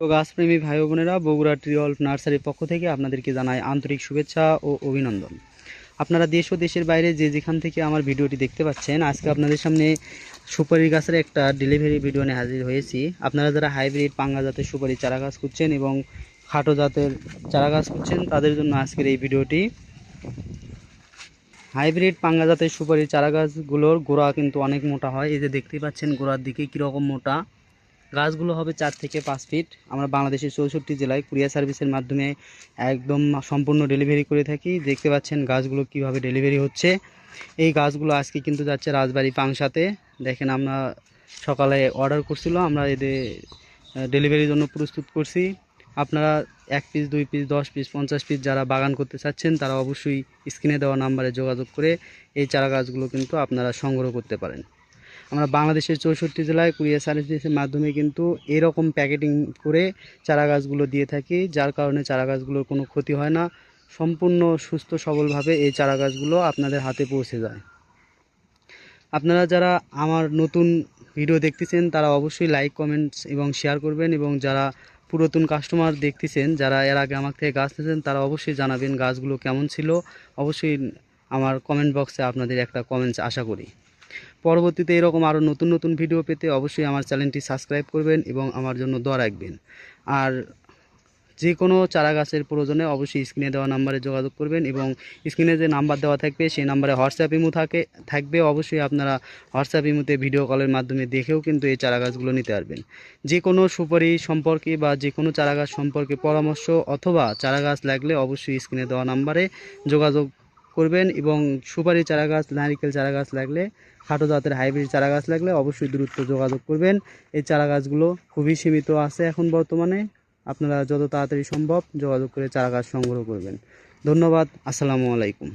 তো গাছপ্রেমী ভাই বোনেরা বগুড়া ট্রিঅল নার্সারির পক্ষ থেকে আপনাদেরকে জানাই আন্তরিক শুভেচ্ছা ও অভিনন্দন। আপনারা দেশ ও দেশের বাইরে যে যেখান থেকে আমার ভিডিওটি দেখতে পাচ্ছেন, আজকে আপনাদের সামনে সুপারি গাছের একটা ডেলিভারি ভিডিও নিয়ে হাজির হয়েছি। আপনারা যারা হাইব্রিড পাঙ্গা জাতের সুপারি চারা গাছ খুঁজছেন এবং খাটো জাতের চারা গাছ খুঁজছেন, তাদের জন্য আজকের এই ভিডিওটি। হাইব্রিড পাঙ্গা জাতের সুপারি চারা গাছগুলোর গোড়া কিন্তু অনেক মোটা হয়। এই যে দেখতেই পাচ্ছেন, গোড়ার দিকে কীরকম মোটা। গাছগুলো হবে চার থেকে পাঁচ ফিট আমরা বাংলাদেশের চৌষট্টি জেলায় কুরিয়ার সার্ভিসের মাধ্যমে একদম সম্পূর্ণ ডেলিভারি করে থাকি। দেখতে পাচ্ছেন গাছগুলো কীভাবে ডেলিভারি হচ্ছে। এই গাছগুলো আজকে কিন্তু যাচ্ছে রাজবাড়ি পাংশাতে। দেখেন আমরা সকালে অর্ডার করছিল, আমরা এদের ডেলিভারির জন্য প্রস্তুত করছি। আপনারা এক পিস দুই পিস দশ পিস পঞ্চাশ পিস যারা বাগান করতে চাচ্ছেন, তারা অবশ্যই স্ক্রিনে দেওয়া নাম্বারে যোগাযোগ করে এই চারা গাছগুলো কিন্তু আপনারা সংগ্রহ করতে পারেন। আমরা বাংলাদেশের চৌষট্টি জেলায় কুরিয়ার সার্ভিসের মাধ্যমে কিন্তু এরকম প্যাকেটিং করে চারা গাছগুলো দিয়ে থাকি, যার কারণে চারা গাছগুলোর কোনো ক্ষতি হয় না। সম্পূর্ণ সুস্থ, সবলভাবে এই চারা গাছগুলো আপনাদের হাতে পৌঁছে যায়। আপনারা যারা আমার নতুন ভিডিও দেখতেছেন, তারা অবশ্যই লাইক, কমেন্টস এবং শেয়ার করবেন এবং যারা পুরাতন কাস্টমার দেখতেছেন, যারা এর আগে আমার থেকে গাছ নিয়েছেন, তারা অবশ্যই জানাবেন গাছগুলো কেমন ছিল। অবশ্যই আমার কমেন্ট বক্সে আপনাদের একটা কমেন্টস আশা করি। পরবর্তীতে এরকম আরও নতুন নতুন ভিডিও পেতে অবশ্যই আমার চ্যানেলটি সাবস্ক্রাইব করবেন এবং আমার জন্য দোয়া রাখবেন। আর যে কোনো চারা গাছের প্রয়োজনে অবশ্যই স্ক্রিনে দেওয়া নাম্বারে যোগাযোগ করবেন এবং স্ক্রিনে যে নাম্বার দেওয়া থাকবে, সেই নাম্বারে হোয়াটসঅ্যাপ ইমো থাকে, থাকবে। অবশ্যই আপনারা হোয়াটসঅ্যাপ ইমুতে ভিডিও কলের মাধ্যমে দেখেও কিন্তু এই চারা গাছগুলো নিতে পারবেন। যে কোনো সুপারি সম্পর্কে বা যে কোনো চারা গাছ সম্পর্কে পরামর্শ অথবা চারা গাছ লাগলে অবশ্যই স্ক্রিনে দেওয়া নাম্বারে যোগাযোগ করবেন এবং সুপারি চারা গাছ নারিকেল চারা গাছ লাগলে, খাটো জাতের হাইব্রিড চারা গাছ লাগলে অবশ্যই দূরত্ব যোগাযোগ করবেন। এই চারা গাছগুলো খুবই সীমিত আছে এখন বর্তমানে। আপনারা যত তাড়াতাড়ি সম্ভব যোগাযোগ করে চারা গাছ সংগ্রহ করবেন। ধন্যবাদ, আসসালামু আলাইকুম।